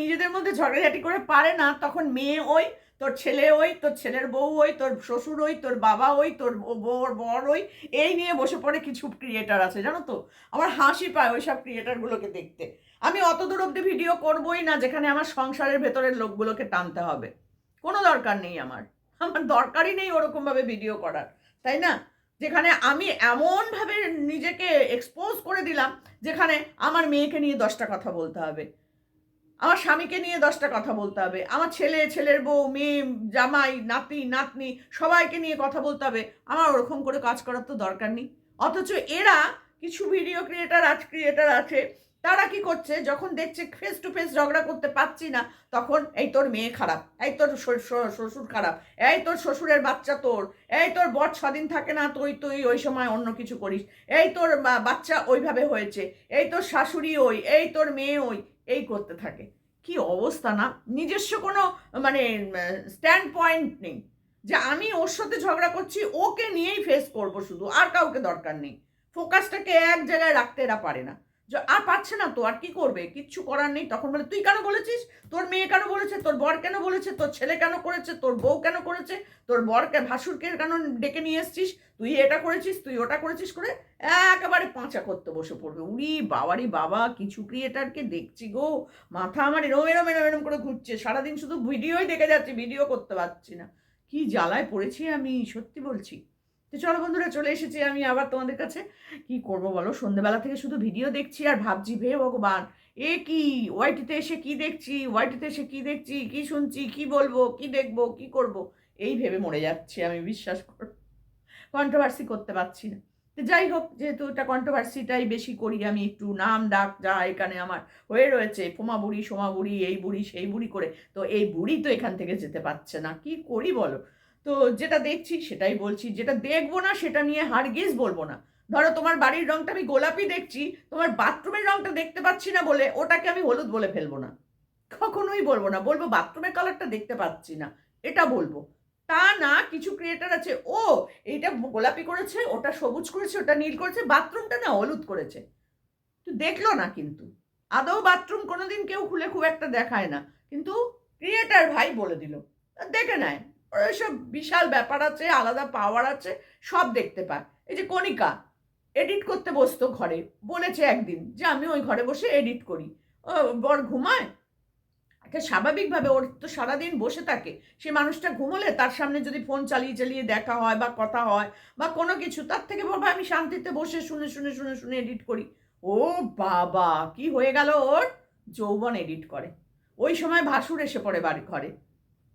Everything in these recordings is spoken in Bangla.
নিজেদের মধ্যে ঝগড়াঝাটি করে পারে না, তখন মেয়ে ওই, তোর ছেলে ওই, তোর ছেলের বউ ওই, তোর শ্বশুর ওই, তোর বাবা ওই, তোর বর বর ওই, এই নিয়ে বসে পড়ে কিছু ক্রিয়েটার আছে, জানো তো? আমার হাসি পায় ওই সব ক্রিয়েটারগুলোকে দেখতে। আমি অত দূর অব্দি ভিডিও করবোই না যেখানে আমার সংসারের ভেতরের লোকগুলোকে টানতে হবে। কোনো দরকার নেই আমার। আমার দরকারই নেই ওরকমভাবে ভিডিও করার, তাই না? যেখানে আমি এমনভাবে নিজেকে এক্সপোজ করে দিলাম, যেখানে আমার মেয়েকে নিয়ে দশটা কথা বলতে হবে। আমার স্বামীকে নিয়ে দশটা কথা বলতে হবে। আমার ছেলে, ছেলের বউ, মেয়ে, জামাই, নাতি, নাতনি, সবাইকে নিয়ে কথা বলতে হবে। আমার ওরকম করে কাজ করার তো দরকার নেই। অথচ এরা কিছু ভিডিও ক্রিয়েটার আজ ক্রিয়েটার আছে, তারা কি করছে? যখন দেখছে ফেস টু ফেস ঝগড়া করতে পারছি না, তখন এই তোর মেয়ে খারাপ, এই তোর শ্বশুর খারাপ, এই তোর শ্বশুরের বাচ্চা তোর, এই তোর বর স্বাধীন থাকে না, তুই তুই ওই সময় অন্য কিছু করিস, এই তোর বাচ্চা ওইভাবে হয়েছে, এই তোর শাশুড়ি ওই, এই তোর মেয়ে ওই এই করতে থাকে। কি অবস্থা না? নিজস্ব কোনো মানে স্ট্যান্ড পয়েন্ট নেই। যে আমি ওর সাথে ঝগড়া করছি, ওকে নিয়েই ফেস করব শুধু, আর কাউকে দরকার নেই। ফোকাসটাকে এক জায়গায় রাখতে এরা পারে না। আর পাচ্ছে না তো, আর কি করবে? কিচ্ছু করার নেই। তখন বলে, তুই কেন বলেছিস? তোর মেয়ে কেন বলেছে? তোর বর কেন বলেছে? তোর ছেলে কেন করেছে? তোর বউ কেন করেছে? তোর বরকে ভাসুরকে কেন ডেকে নিয়ে এসছিস? তুই এটা করেছিস, তুই ওটা করেছিস করে একেবারে পাঁচা করতে বসে পড়বে। উড়ি বাবারি বাবা, কিছু ক্রিয়েটারকে দেখছি গো। মাথা আমার এরম এরম এরম এরম করে ঘুরছে। সারাদিন শুধু ভিডিওই দেখে যাচ্ছি, ভিডিও করতে পারছি না। কি জ্বালায় পড়েছি আমি, সত্যি বলছি। তো চলো বন্ধুরা, চলে এসেছি আমি আবার তোমাদের কাছে। কি করব বলো? সন্ধ্যেবেলা থেকে শুধু ভিডিও দেখছি আর ভাবছি ভে ভগবান, এ কি? ওয়াইটিতে এসে কি দেখছি? ওয়াইটিতে এসে কি দেখছি? কি শুনছি? কি বলব? কি দেখব? কি করব? এই ভেবে মরে যাচ্ছি আমি, বিশ্বাস কর। কন্ট্রোভার্সি করতে পারছি না। তো যাই হোক, যেহেতু এটা কন্ট্রোভার্সিটাই বেশি করি আমি, একটু নাম ডাক যা এখানে আমার হয়ে রয়েছে ফোমা বুড়ি, সোমা বুড়ি, এই বুড়ি, সেই বুড়ি করে, তো এই বুড়ি তো এখান থেকে যেতে পারছে না। কি করি বলো? তো যেটা দেখছি সেটাই বলছি। যেটা দেখব না সেটা নিয়ে হারগিজ বলব না। ধরো তোমার বাড়ির রংটা আমি গোলাপি দেখছি, তোমার বাথরুমের রংটা দেখতে পাচ্ছি না বলে ওটাকে আমি হলুদ বলে ফেলব না। কখনোই বলব না। বলব বাথরুমের কালারটা দেখতে পাচ্ছি না। এটা বলব। তা না, কিছু ক্রিয়েটার আছে। ও এইটা গোলাপি করেছে, ওটা সবুজ করেছে, ওটা নীল করেছে, বাথরুমটা না হলুদ করেছে। তো দেখল না কিন্তু। আদৌ বাথরুম কোনোদিন কেউ খুলে খুব একটা দেখায় না। কিন্তু ক্রিয়েটার ভাই বলে দিল। দেখে নেয়। ওর সব বিশাল ব্যাপার আছে, আলাদা পাওয়ার আছে, সব দেখতে পায়। এই যে কণিকা এডিট করতে বসতো ঘরে, বলেছে একদিন যে আমি ওই ঘরে বসে এডিট করি। ও, বর ঘুমায়? একটা স্বাভাবিকভাবে ওর তো সারাদিন বসে থাকে। সে মানুষটা ঘুমোলে তার সামনে যদি ফোন চালিয়ে চালিয়ে দেখা হয় বা কথা হয় বা কোনো কিছু, তার থেকে বাবা আমি শান্তিতে বসে শুনে শুনে শুনে শুনে এডিট করি। ও বাবা, কি হয়ে গেল ওর? যৌবন এডিট করে। ওই সময় ভাসুর এসে পড়ে বাড়ি, ঘরে।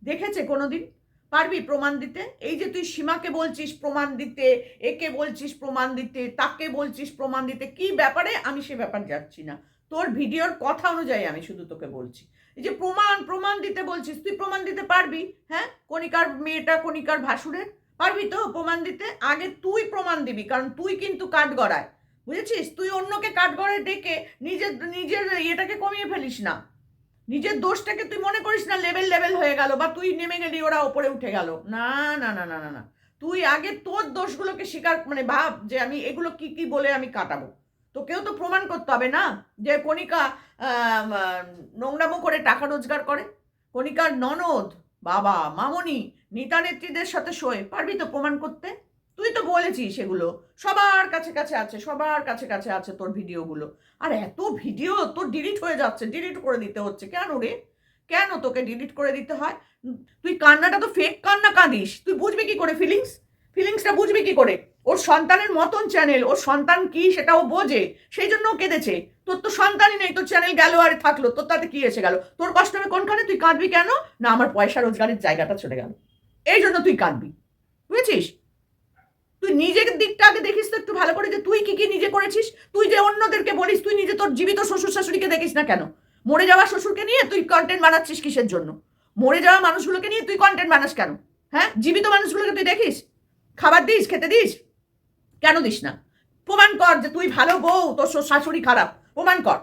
দেখেছে কোনোদিন? পারবি প্রমাণ দিতে? এই যে তুই সীমাকে বলছিস প্রমাণ দিতে, একে বলছিস প্রমাণ দিতে, তাকে বলছিস প্রমাণ দিতে, কি ব্যাপারে? আমি সে ব্যাপার যাচ্ছি না। তোর ভিডিওর কথা অনুযায়ী আমি শুধু তোকে বলছি। এই যে প্রমাণ প্রমাণ দিতে বলছিস, তুই প্রমাণ দিতে পারবি হ্যাঁ? কণিকার মেয়েটা কণিকার ভাসুরের? পারবি তো প্রমাণ দিতে? আগে তুই প্রমাণ দিবি, কারণ তুই কিন্তু কাঠ গড়ায়, বুঝেছিস? তুই অন্যকে কাঠ গড়ায় ডেকে নিজের নিজের ইয়েটাকে কমিয়ে ফেলিস না। নিজের দোষটাকে তুই মনে করিস না লেভেল লেভেল হয়ে গেল বা তুই নেমে গেলি, ওরা ওপরে উঠে গেল। না না না না না না। তুই আগে তোর দোষগুলোকে স্বীকার মানে ভাব যে আমি এগুলো কি কি বলে আমি কাটাবো। তোকেও তো প্রমাণ করতে হবে না যে কণিকা নোংরামো করে টাকা রোজগার করে। কণিকার ননদ, বাবা, মামনি নেতা নেত্রীদের সাথে শোয়। পারবি তো প্রমাণ করতে? তুই তো বলেছিস সেগুলো সবার কাছে কাছে আছে, সবার কাছে কাছে আছে তোর ভিডিওগুলো। আর এত ভিডিও তোর ডিলিট হয়ে যাচ্ছে ডিলিট করে দিতে হচ্ছে। কেন রে? কেন তোকে ডিলিট করে দিতে হয়? তুই কান্নাটা তো ফেক কান্না কাঁদিস। তুই বুঝবি কি করে ফিলিংস ফিলিংসটা বুঝবি কি করে? ওর সন্তানের মতন চ্যানেল ওর সন্তান কি সেটাও বোঝে। সেই জন্য কেঁদেছে। তোর তো সন্তানই নেই, তোর চ্যানেল গেল আর থাকল। তোর তাতে কি এসে গেল? তোর কষ্ট হবে কোনখানে? তুই কাঁদবি কেন? না, আমার পয়সা রোজগারের জায়গাটা চলে গেল। এই জন্য তুই কাঁদবি। বুঝেছিস? তুই নিজের দিকটা আগে দেখিস তো একটু ভালো করে যে তুই কি কি নিজে করেছিস। তুই যে অন্যদেরকে বলিস, তুই নিজে তোর জীবিত শ্বশুর শাশুড়িকে দেখিস না কেন? মরে যাওয়া শ্বশুরকে নিয়ে তুই কন্টেন্ট বানাচ্ছিস কিসের জন্য? মরে যাওয়া মানুষগুলোকে নিয়ে তুই কন্টেন্ট বানাস কেন? হ্যাঁ? জীবিত মানুষগুলোকে তুই দেখিস? খাবার দিস, খেতে দিস? কেন দিস না? প্রমাণ কর যে তুই ভালো বউ, তোর শাশুড়ি খারাপ। প্রমাণ কর।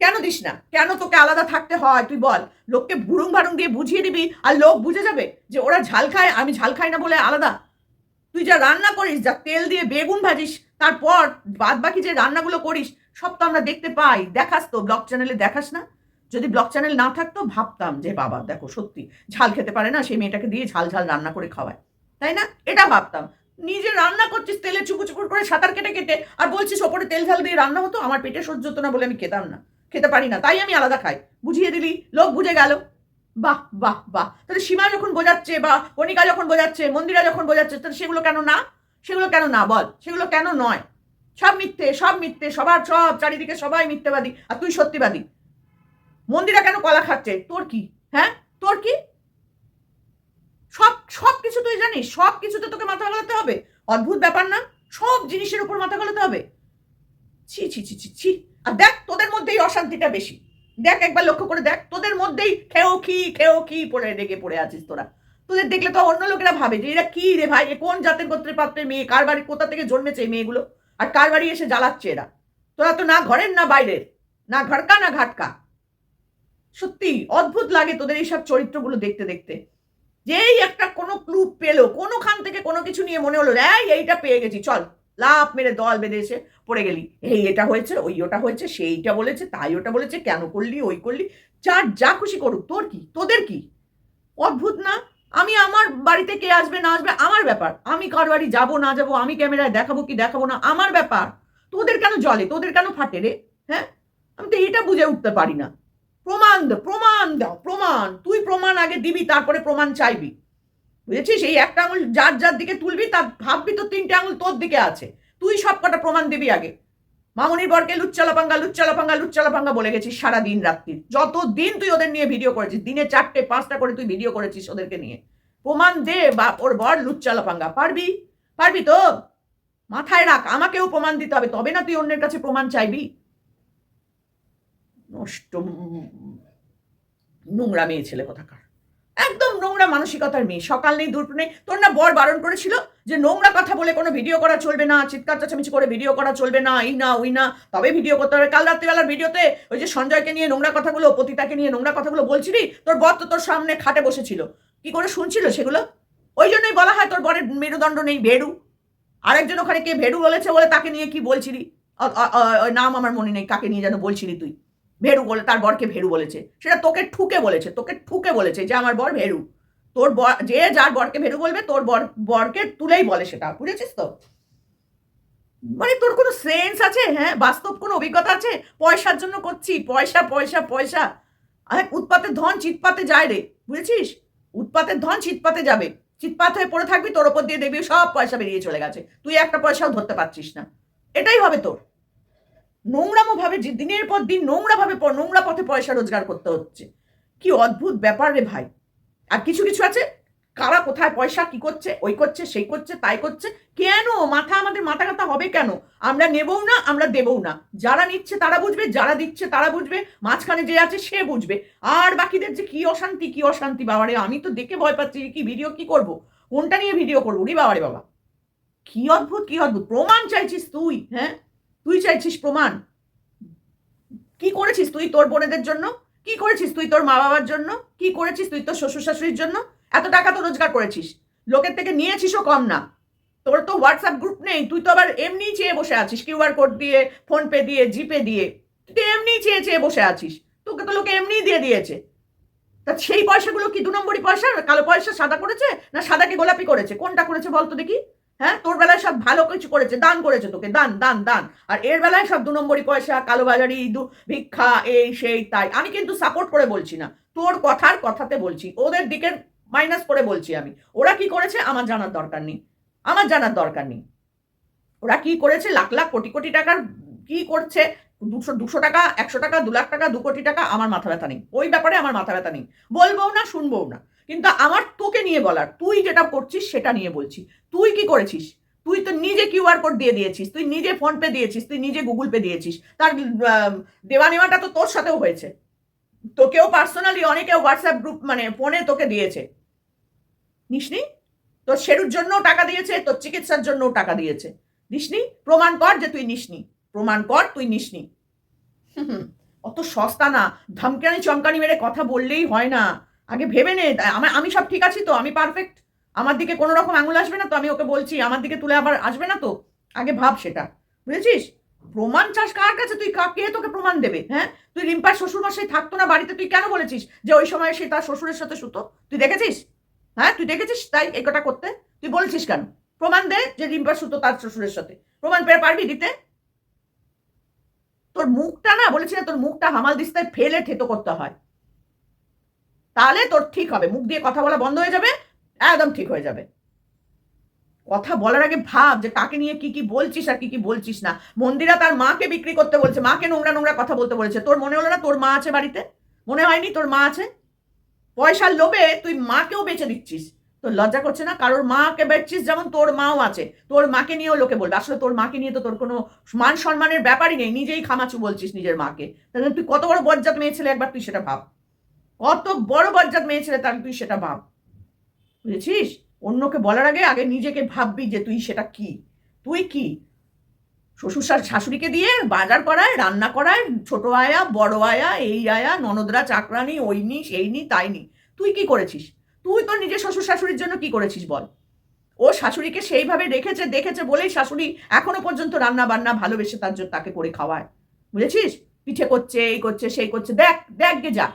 কেন দিস না? কেন তোকে আলাদা থাকতে হয়? তুই বল। লোককে ভুরুং ভারুং দিয়ে বুঝিয়ে দিবি আর লোক বুঝে যাবে যে ওরা ঝাল খায়, আমি ঝাল খাই না বলে আলাদা। তুই যা রান্না করিস, যা তেল দিয়ে বেগুন ভাজিস, তারপর বাদ বাকি যে রান্নাগুলো করিস, সব তো আমরা দেখতে পাই। দেখাস তো, ব্লগ চ্যানেলে দেখাস না? যদি ব্লগ চ্যানেল না থাকতো, ভাবতাম যে বাবা, দেখো, সত্যি, ঝাল খেতে পারে না সেই মেয়েটাকে দিয়ে ঝাল ঝাল রান্না করে খাওয়ায়। তাই না? এটা ভাবতাম। নিজে রান্না করছিস, তেলে চুকু চুকুর করে সাঁতার কেটে কেটে, আর বলছিস ওপরে তেল ঝাল দিয়ে রান্না হতো, আমার পেটে সহ্য হতো না বলে আমি খেতাম না। খেতে পারি না, তাই আমি আলাদা খাই। বুঝিয়ে দিলি, লোক বুঝে গেল। বাহ বাহ বাহ। তাহলে সীমা যখন বোঝাচ্ছে বা কণিকা যখন বোঝাচ্ছে, মন্দিরা যখন বোঝাচ্ছে, তাহলে সেগুলো কেন না? সেগুলো কেন না? বল। সেগুলো কেন নয়? সব মিথ্যে সব মিথ্যে, সবার সব, চারিদিকে সবাই মিথ্যেবাদী। আর তুই সত্যিবাদী। মন্দিরা কেন কলা খাচ্ছে? তোর কি? হ্যাঁ? তোর কি? সব সব কিছু তুই জানিস? সব কিছুতে তোকে মাথা গলাতে হবে? অদ্ভুত ব্যাপার না? সব জিনিসের উপর মাথা গলাতে হবে? ছি ছি ছি ছি ছি। আর দেখ, তোদের মধ্যেই অশান্তিটা বেশি। দেখ, একবার লক্ষ্য করে দেখ, তোদের মধ্যেই খেও কি খেও কি পড়ে, রেগে পড়ে আছিস তোরা। তোদের দেখলে তো অন্য লোকেরা ভাবে যে এরা কি রে ভাই কোন জাতের গোত্রের পাত্রের মেয়ে, কার বাড়ি কোথা থেকে জন্মেছে এই মেয়েগুলো? আর কার বাড়ি এসে জ্বালাচ্ছে এরা? তোরা তো না ঘরের না বাইরের, না ঘরকা না ঘাটকা। সত্যি অদ্ভুত লাগে তোদের এইসব চরিত্রগুলো দেখতে দেখতে। যেই একটা কোনো ক্লু পেল, কোনোখান থেকে কোনো কিছু নিয়ে মনে হলো, এই, এইটা পেয়ে গেছি, চল। লাভ মেরে দল বেঁধে এসে পড়ে গেলি। এই এটা হয়েছে, ওই ওটা হয়েছে, সেইটা বলেছে, তাই ওটা বলেছে, কেন করলি, ওই করলি। যার যা খুশি করুক, তোর কি? তোদের কি? অদ্ভুত না? আমি আমার বাড়িতে কে আসবে, না আসবে, আমার ব্যাপার। আমি কার বাড়ি যাব, না যাব, আমি ক্যামেরায় দেখাবো কি দেখাবো না, আমার ব্যাপার। তোদের কেন জলে? তোদের কেন ফাটে রে? হ্যাঁ? আমি তো এটা বুঝে উঠতে পারি না। প্রমাণ দাও প্রমাণ দাও, প্রমাণ। তুই প্রমাণ আগে দিবি, তারপরে প্রমাণ চাইবি। বুঝেছিস? এই একটা আঙুল যার যার দিকে তুলবি, তার ভাববি তো তিনটে আঙুল তোর দিকে আছে। তুই সব কটা প্রমাণ দিবি আগে। মামনির বরকে লুচ্চালাপাঙ্গা লুচ্চালাপাঙ্গা লুচ্চালাপাঙ্গা বলে গেছিস সারা দিন রাত্রি। যত দিন তুই ওদের নিয়ে ভিডিও করেছিস, দিনে চারটে, পাঁচটা করে তুই ভিডিও করেছিস ওদেরকে নিয়ে। প্রমাণ দে, বা ওর বর লুচ্চালাপাঙ্গা। পারবি? পারবি তো? মাথায় রাখ, আমাকেও প্রমাণ দিতে হবে, তবে না তুই অন্যের কাছে প্রমাণ চাইবি? নষ্ট নোংরা মেয়ে ছেলে কোথাকার। একদম নোংরা মানসিকতার মেয়ে। সকাল নেই, দুপুর নেই। তোর না বর বারণ করেছিল যে নোংরা কথা বলে কোনো ভিডিও করা চলবে না, চিৎকার চেঁচামেচি করে ভিডিও করা চলবে না, এই না, ওই না। তবে ভিডিও করতে হবে। কাল রাত্রিবেলার ভিডিওতে ওই যে সঞ্জয়কে নিয়ে নোংরা কথাগুলো, পতিতাকে নিয়ে নোংরা কথাগুলো বলছিলি, তোর বর তো তোর সামনে খাটে বসেছিল। কি করে শুনছিল সেগুলো? ওই জন্যই বলা হয় তোর বরের মেরুদণ্ড নেই, ভেড়ু। আরেকজন ওখানে কে ভেড়ু বলেছে বলে তাকে নিয়ে কি বলছিলি? নাম আমার মনে নেই, কাকে নিয়ে যেন বলছিলি তুই? ভেড়ু বলে, তার বরকে ভেরু বলেছে। সেটা তোকে ঠুকে বলেছে, তোকে ঠুকে বলেছে যে আমার বর ভেরু। তোর বর যে যার বরকে ভেড়ু বলবে, তোর বর, বরকে তুলেই বলে সেটা, বুঝেছিস তো? মানে তোর কোনো সেন্স আছে? হ্যাঁ বাস্তব কোনো অভিজ্ঞতা আছে? পয়সার জন্য করছি, পয়সা পয়সা পয়সা। আরে উৎপাতের ধন চিৎপাতে যায় রে, বুঝেছিস? উৎপাতের ধন চিৎপাতে যাবে। চিৎপাত হয়ে পড়ে থাকবি, তোর ওপর দিয়ে দেখবি সব পয়সা বেরিয়ে চলে গেছে। তুই একটা পয়সাও ধরতে পারছিস না। এটাই হবে তোর। নোংরামো ভাবে যে দিনের পর দিন নোংরা ভাবে নোংরা পথে পয়সা রোজগার করতে হচ্ছে। কি অদ্ভুত ব্যাপার রে ভাই। আর কিছু কিছু আছে? কারা কোথায় পয়সা, কি করছে, ওই করছে, সেই করছে, তাই করছে? কেন? মাথা আমাদের মাথা কথা হবে কেন? আমরা নেবও না, আমরা দেবও না। যারা নিচ্ছে তারা বুঝবে, যারা দিচ্ছে তারা বুঝবে, মাঝখানে যে আছে সে বুঝবে। আর বাকিদের যে কি অশান্তি কি অশান্তি, বাবারে, আমি তো দেখে ভয় পাচ্ছি কি ভিডিও, কি করব? কোনটা নিয়ে ভিডিও করব? রে বাবারে বাবা। কি অদ্ভুত কি অদ্ভুত। প্রমাণ চাইছিস তুই হ্যাঁ? তুই চাইছিস প্রমাণ? কি করেছিস তুই তোর বোনেদের জন্য? কি করেছিস তুই তোর মা বাবার জন্য? কি করেছিস তুই তোর শ্বশুর শাশুড়ির জন্য? এত টাকা তো রোজগার করেছিস। লোকের থেকে নিয়েছিসও কম না। তোর তো হোয়াটসঅ্যাপ গ্রুপ নেই। তুই তো আবার এমনি চেয়ে বসে আছিস। কিউআর কোড দিয়ে, ফোনপে দিয়ে, জিপে দিয়ে। তুই তো এমনি চেয়ে চেয়ে বসে আছিস। তোকে তো লোকে এমনি দিয়ে দিয়েছে। তা সেই পয়সাগুলো কি দু নম্বরই পয়সা? কালো পয়সা সাদা করেছে না সাদাকে গোলাপি করেছে? কোনটা করেছে বলতো দেখি? হ্যাঁ? তোর বেলায় সব ভালো কিছু করেছে, দান করেছে তোকে, দান দান দান। আর এর বেলায় সব দু নম্বরই পয়সা, কালোবাজারি, দু, ভিক্ষা, এই, সেই, তাই। আমি কিন্তু সাপোর্ট করে বলছি না। তোর কথার কথাতে বলছি। ওদের দিকের মাইনাস করে বলছি আমি। ওরা কি করেছে? আমার জানার দরকার নেই। আমার জানার দরকার নেই। ওরা কি করেছে? লাখ লাখ, কোটি কোটি টাকার কি করছে? দুশো দুশো টাকা, একশো টাকা, দু লাখ টাকা, দু কোটি টাকা, আমার মাথা ব্যথা নেই। ওই ব্যাপারে আমার মাথা ব্যথা নেই। বলব না শুনব না। কিন্তু আমার তোকে নিয়ে বলার, তুই যেটা করছিস সেটা নিয়ে বলছি। তুই কি করেছিস? তুই তো নিজে কিউআর কোড দিয়ে দিয়েছিস, তুই নিজে ফোন পে দিয়েছিস, তুই নিজে গুগল পে দিয়েছিস। তার দেওয়া নেওয়াটা তো তোর সাথেও হয়েছে। তোকেও পার্সোনালি অনেকে হোয়াটসঅ্যাপ গ্রুপ মানে ফোনে তোকে দিয়েছে। নিসনি তোর শেরুর জন্যও টাকা দিয়েছে, তোর চিকিৎসার জন্যও টাকা দিয়েছে। নিসনি প্রমাণ কর যে তুই নিসনি। প্রমাণ কর, তুই নিসনি। অত সস্তা না। ধমকানি চমকানি মেরে কথা বললেই হয় না। আগে ভেবে নে। আমি সব ঠিক আছি তো? আমি পারফেক্ট আমার দিকে কোনো রকম আঙুল আসবে না তো? আমি ওকে বলছি, আমার দিকে তুলে আবার আসবে না তো? আগে ভাব সেটা। বুঝেছিস? প্রমাণ চাস কার কাছে? তুই কা- তোকে প্রমাণ দেবে? হ্যাঁ? তুই রিম্পার শ্বশুর মশাই থাকতো না বাড়িতে, তুই কেন বলেছিস যে ওই সময় সে তার শ্বশুরের সাথে শুতো তুই দেখেছিস? হ্যাঁ? তুই দেখেছিস তাই এই করতে? তুই বলছিস কেন? প্রমাণ দে যে রিম্পা শুতো তার শ্বশুরের সাথে। প্রমাণ পেয়ে পারবি দিতে? তোর মুখটা না বলেছি না, তোর মুখটা হামাল দিস্তায় ফেলে থেতো করতে হয়। তাহলে তোর ঠিক হবে, মুখ দিয়ে কথা বলা বন্ধ হয়ে যাবে, একদম ঠিক হয়ে যাবে। কথা বলার আগে ভাব যে কাকে নিয়ে কি কি বলছিস আর কি কি বলছিস না। মন্দিরা তার মাকে বিক্রি করতে বলছে, মাকে নোংরা নোংরা কথা বলতে বলেছে। তোর মনে হলো না তোর মা আছে বাড়িতে? মনে হয়নি তোর মা আছে? পয়সার লোভে তুই মাকেও বেচে দিচ্ছিস। তোর লজ্জা করছে না? কারোর মাকে বেচছিস যেমন তোর মাও আছে, তোর মাকে নিয়েও লোকে বলবে। আসলে তোর মাকে নিয়ে তো তোর কোনো মান সম্মানের ব্যাপারই নেই, নিজেই খামাচু বলছিস নিজের মাকে। তাহলে তুই কত বড় বজ্জাত মেয়ে ছেলে একবার তুই সেটা ভাব। কত বড় বজ্জাত মেয়ে ছেলে তাহলে তুই সেটা ভাব। বুঝেছিস? অন্যকে বলার আগে আগে নিজেকে ভাববি যে তুই সেটা কি? তুই কি? শ্বশুর শাশ- শাশুড়িকে দিয়ে বাজার করায়, রান্না করায়, ছোট আয়া, বড় আয়া, এই আয়া, ননদরা চাকরানি ওই নি সেই নি তাই নি তুই কি করেছিস? তুই তোর নিজের শ্বশুর শাশুড়ির জন্য কি করেছিস বল? ও শাশুড়িকে সেইভাবে রেখেছে, দেখেছে বলেই শাশুড়ি এখনও পর্যন্ত রান্না বান্না ভালোবেসে তার জন্য তাকে করে খাওয়ায়। বুঝেছিস? পিঠে করছে, এই করছে, সেই করছে। দেখ দেখ গে যা।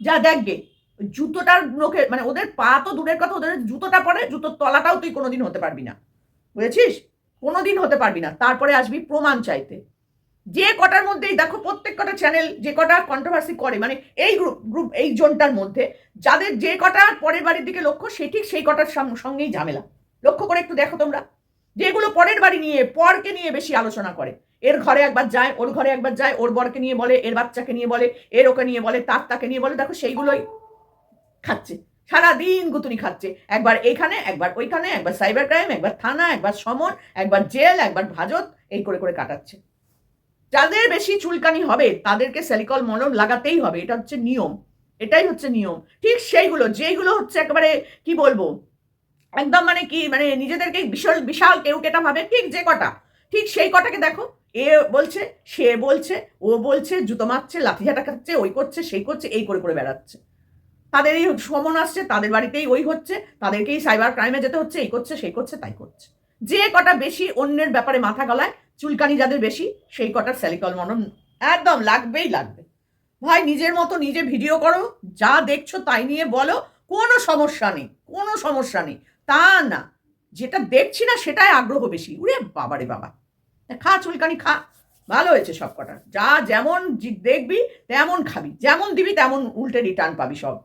যা দেখ গে। জুতোটার লোকে মানে ওদের পা তো দূরের কথা, ওদের জুতোটা পরে, জুতোর তলাটাও তুই কোনোদিন হতে পারবি না। বুঝেছিস? কোনোদিন হতে পারবি না। তারপরে আসবি প্রমাণ চাইতে। যে কটার মধ্যেই দেখো প্রত্যেক কটা চ্যানেল যে কটা কন্ট্রোভার্সি করে মানে এই গ্রুপ গ্রুপ এই জোনটার মধ্যে, যাদের যে কটা পরের বাড়ির দিকে লক্ষ্য, সে ঠিক সেই কটার সঙ্গেই ঝামেলা। লক্ষ্য করে একটু দেখো তোমরা। যেগুলো পরের বাড়ি নিয়ে, পরকে নিয়ে বেশি আলোচনা করে। এর ঘরে একবার যায়, ওর ঘরে একবার যায়, ওর বরকে নিয়ে বলে, এর বাচ্চাকে নিয়ে বলে, এর ওকে নিয়ে বলে, তার তাকে নিয়ে বলে, দেখো সেইগুলোই খাচ্ছে। সারাদিন গুতুনি খাচ্ছে। একবার এইখানে, একবার ওইখানে, একবার সাইবার ক্রাইম একবার থানা, একবার সমন, একবার জেল একবার ভাজত, এই করে করে কাটাচ্ছে। যাদের বেশি চুলকানি হবে, তাদেরকে সেলিকল মলম লাগাতেই হবে। এটা হচ্ছে নিয়ম। এটাই হচ্ছে নিয়ম। ঠিক সেইগুলো, যেইগুলো হচ্ছে একেবারে, কি বলব? একদম মানে কি মানে নিজেদেরকে বিশাল বিশাল কেউ কেটা ভাবে, ঠিক যে কটা। ঠিক সেই কটাকে দেখো। এ বলছে, সে বলছে, ও বলছে, জুতো মারছে লাঠিঝাটা খাচ্ছে, ওই করছে, সেই করছে, এই করে করে বেড়াচ্ছে। তাদের এই সমন আসছে, তাদের বাড়িতেই ওই হচ্ছে, তাদেরকেই সাইবার ক্রাইমে যেতে হচ্ছে, এই করছে, সেই করছে, তাই করছে। যে কটা বেশি অন্যের ব্যাপারে মাথা গলায় চুলকানি যাদের বেশি, সেই কটার স্যালিকল মনন একদম লাগবেই লাগবে। ভাই, নিজের মতো নিজে ভিডিও করো, যা দেখছ তাই নিয়ে বলো, কোনো সমস্যা নেই, কোনো সমস্যা নেই। তা না, যেটা দেখছি না সেটাই আগ্রহ বেশি। উরে বাবারে বাবা। খা চুলকানি, খা। ভালো হয়েছে সব কটা যা যেমন দেখবি, তেমন খাবি। যেমন দিবি, তেমন উল্টে রিটার্ন পাবি সব।